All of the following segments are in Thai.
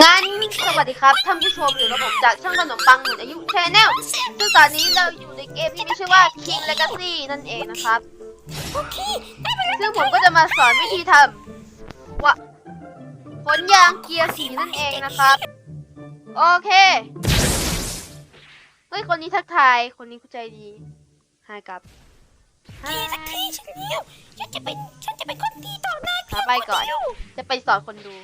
งั้นสวัสดีครับท่านผู้ชมอยู่กับผมจากช่างขนมปังหมุนอายุชแนลซึ่งตอนนี้เราอยู่ในเกมที่มีชื่อว่า King Legacy นั่นเองนะครับโอเคซึ่งผมก็จะมาสอนวิธีทำว่าผลยางเกียร์สีนั่นเองนะครับ โอเค เฮ้ย คนนี้ทักทาย คนนี้เข้าใจดีหายกับฮาพี่สักทีฉันเดียวฉันจะเป็นฉันจะเป็นคนดีต่อหน้าหาไปก่อน จะไปสอนคนดู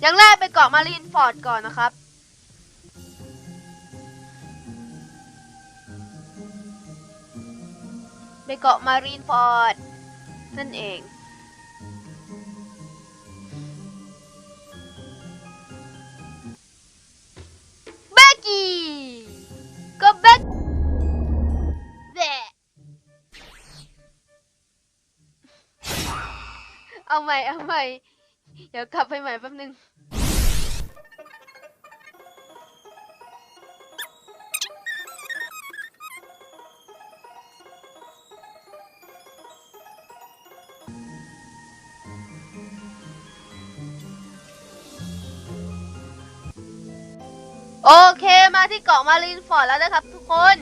อย่างแรกไปเกาะมารีนฟอร์ดก่อนนะครับ ไปเกาะมารีนฟอร์ดนั่นเองเบกกี้ก็เบกแดะเอาใหม่เอาใหม่ เดี๋ยวกลับไปใหม่แป๊บนึง โอเคมาที่เกาะมารีนฟอร์ดแล้วนะครับทุกคน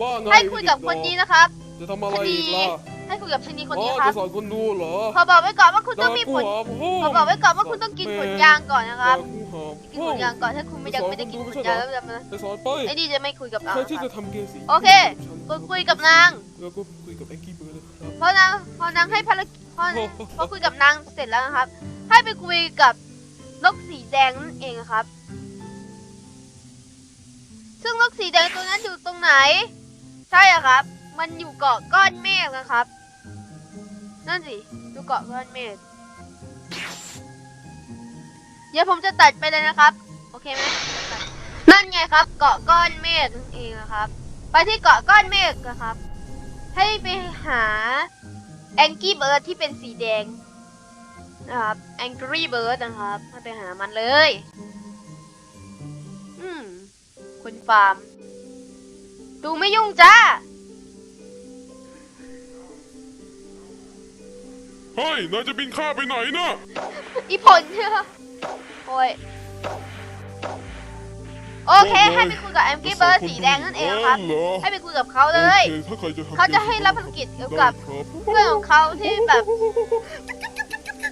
ว่าไงให้คุยกับคนนี้นะครับ จะทำอะไรอีกล่ะให้คุยกับชนีคนอ๋อนี้ครับจะสอนคนดูเหรอขอบอกไว้ก่อนว่าคุณต้องมีผลด่าขอบอกไว้ก่อนว่าคุณต้องกินผลยางก่อนนะครับด่ากูหากินผลยางก่อนถ้าคุณไม่ยังไม่ได้กินผลยางแล้วจะมาจะสอนไปไอ้นี่จะไม่คุยกับเราใครที่คจะรับทำเกมสีโอเค คุยคุยกับนาง แล้วก็คุยกับแองกี้เบิร์ดเลยครับ เพราะนางพอนางให้ภารกิจพอพอคุยกับนางเสร็จแล้วนะครับ ให้ไปคุยกับนกสีแดงนั่นเองครับ ซึ่งนกสีแดงตัวนั้นอยู่ตรงไหน ใช่อะครับ มันอยู่เกาะก้อนเมฆนะครับ นั่นสิอยู่เกาะก้อนเมฆ เดี๋ยวผมจะตัดไปเลยนะครับ โอเคไหมนั่นไงครับ เกาะก้อนเมฆนั่นเองนะครับ ไปที่เกาะก้อนเมฆนะครับ ให้ไปหาแองกี้เบิร์ดที่เป็นสีแดงนะครับแองกี้เบิร์ดนะครับให้ไปหามันเลย อืมคุณฟาร์ม ดูไม่ยุ่งจ้า เฮ้ยนายจะบินข้าไปไหนนะอีผลเนี่ยโอ้ยโอเค ให้ไปคุยกับแองกี้เบิร์ดสีแดงนั่นเองครับเหรอให้ไปคุยกับเขาเลยโอคถ้าใครจะทำเขาจะให้รับภารกิจเกี่ยวกับได้ครับเพื่อนของเขาที่แบบ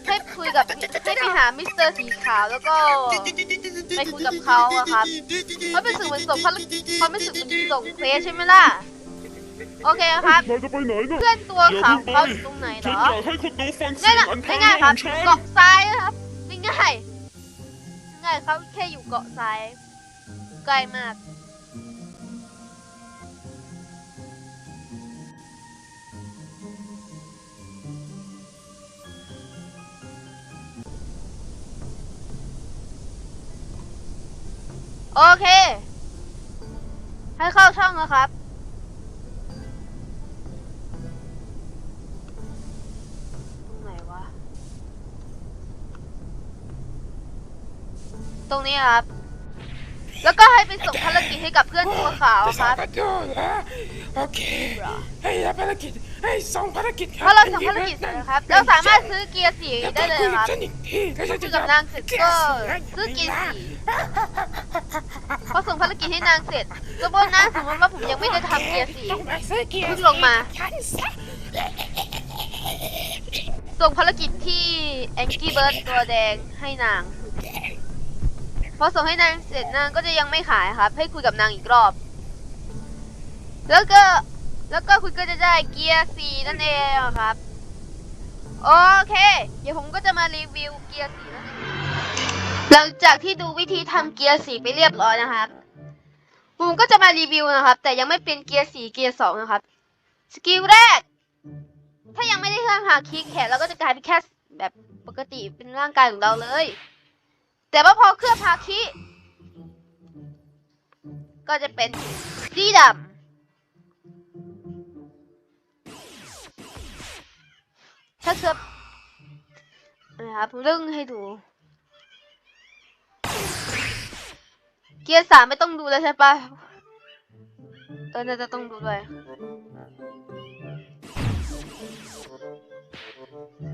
ให้คุยกับให้ไปหามิสเตอร์สีขาวแล้วก็ไปคุยกับเขาอะครับเพราะเป็นสื่อเหมือนส่งภารกิจเพราะเป็นสื่อเหมือนส่งเควสใช่ไหมล่ะ โอเคครับ นายจะไปไหนนะเพื่อนตัวขาวของเขาอยู่ตรงไหนเหรฉันออยากให้คนดูฟังเสีง่ายยงนะอันทางง่ายๆคขรัอบงฉันเกาะทรายนะครับง่ายๆง่ายเขาแค่อยู่เกาะทรายใกล้มากโอเค ให้เข้าช่องนะครับ ตรงนี้ครับ แล้วก็ให้ไปส่งภารกิจให้กับเพื่อนตัวขาวจะคสอรันบกันด้วยเหรอโอเค ให้รับภารกิจ ให้ส่งภารกิจครัเพราะเราส่งภารกิจเสร็จแล้วครับ เราสามารถซื้อเกียร์สีแล้วได้ก็เลยคุยคกับรับฉันอีกทีแล้วฉันคุจะยกับนางเสร็จก็ซื้อเกียร์สีพอส่งภารกิจให้นางเสร็จสมมตินะสมมติว่าผมยังไม่ได้ทำเกียร์สีต้องไปซื้อเกียร์เพิ่งลงมาฉันซะส่งภารกิจที่แองกี้เบิร์ดตัวแดงให้นาง พอส่งให้นางเสร็จนางก็จะยังไม่ขายครับ ให้คุยกับนางอีกรอบ แล้วก็แล้วก็คุณก็จะได้เกียร์สีนั่นเองครับ โอเค เดี๋ยวผมก็จะมารีวิวเกียร์สีนั่นเองหลังจากที่ดูวิธีทำเกียร์สีไปเรียบร้อยนะครับผมก็จะมารีวิวนะครับ แต่ยังไม่เป็นเกียร์สีเกียร์สองนะครับสกิลแรก ถ้ายังไม่ได้เครื่องหาคลิกแขนเราก็จะกลายเป็นแค่แบบปกติเป็นร่างกายของเราเลย แต่ว่าพอเครื่องพาคิ ก็จะเป็นสีดำถ้าเครื่องนะครับลึ่งให้ดู เกียร์สามไม่ต้องดูแล้วใช่ปะเออน่าจะต้องดูด้วย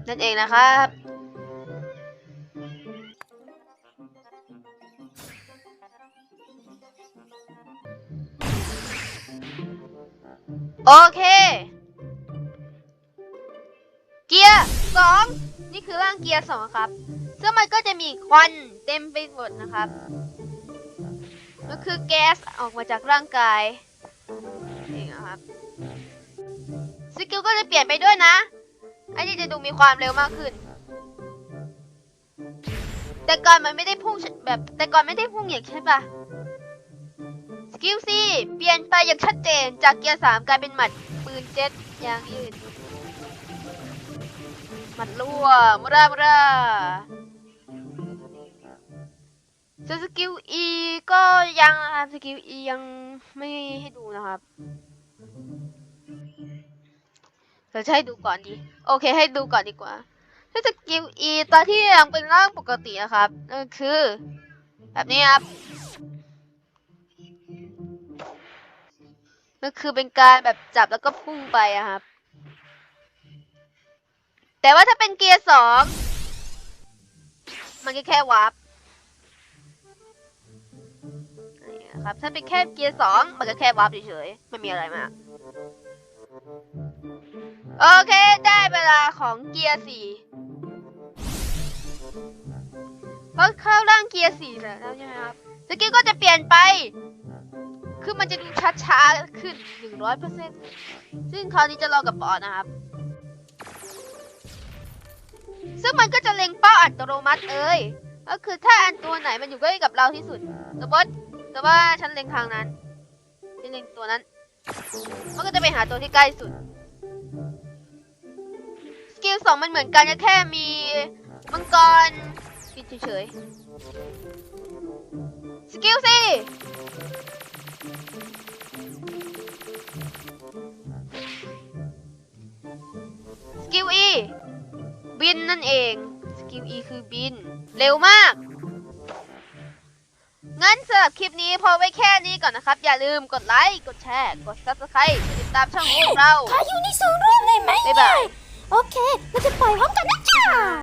นั่นเองนะครับ โอเค เกียร์สองนี่คือร่างเกียร์สองครับ ซึ่งมันก็จะมีควันเต็มไปหมดนะครับก็คือแก๊สออกมาจากร่างกายนี่นะครับสกิลก็จะเปลี่ยนไปด้วยนะ อันนี้จะดูมีความเร็วมากขึ้น แต่ก่อนมันไม่ได้พุ่งแบบแต่ก่อนไม่ได้พุ่งอย่างใช่ปะ สกิลซีเปลี่ยนไปอย่างชัดเจนจากเกียร์สามกลายเป็นหมัดปืนเจ็ตยางยืดหมัดรั่วมุรามุราส่วนสกิล E ก็ยังนะครับสกิล E ยังไม่ให้ดูนะครับเราจะให้ดูก่อนดี โอเค ให้ดูก่อนดีกว่าถ้าสกิล E ตอนที่ยังเป็นร่างปกตินะครับนั่นคือ แบบนี้ครับ นั่นคือเป็นการแบบจับแล้วก็พุ่งไปอะครับ แต่ว่าถ้าเป็นเกียร์สองมันก็แค่วาร์ปนี่นะครับถ้าเป็นแค่เกียร์สองมันก็แค่วาร์ปเฉยๆไม่มีอะไรมาก โอเคได้เวลาของเกียร์สี่พอเข้าร่างเกียร์สี่แล้วใช่ไหมครับสกิลก็จะเปลี่ยนไป คือมันจะดูช้าๆขึ้นหนึ่งร้อยเปอร์เซ็นต์ซึ่งคราวนี้จะรอกับบอนะครับ ซึ่งมันก็จะเล็งเป้าอัตโนมัติเอ้ย ก็คือถ้าอันตัวไหนมันอยู่ใกล้กับเราที่สุดสมมติแต่ว่าฉันเล็งทางนั้นฉันเล็งตัวนั้น มันก็จะไปหาตัวที่ใกล้สุด สกิลสองมันเหมือนกันแค่มีมังกรปิดเฉยๆสกิลสี่ สกิลอีบินนั่นเอง สกิลอีคือบิน เร็วมากงั้นสำหรับคลิปนี้พอไว้แค่นี้ก่อนนะครับ อย่าลืมกดไลค์ กดแชร์ กด subscribe ติดตามช่องของเรา ขออยู่ในโซนร่วมได้ไหมบ๊ายบาย โอเค เราจะปล่อยพร้อมกันนะจ้า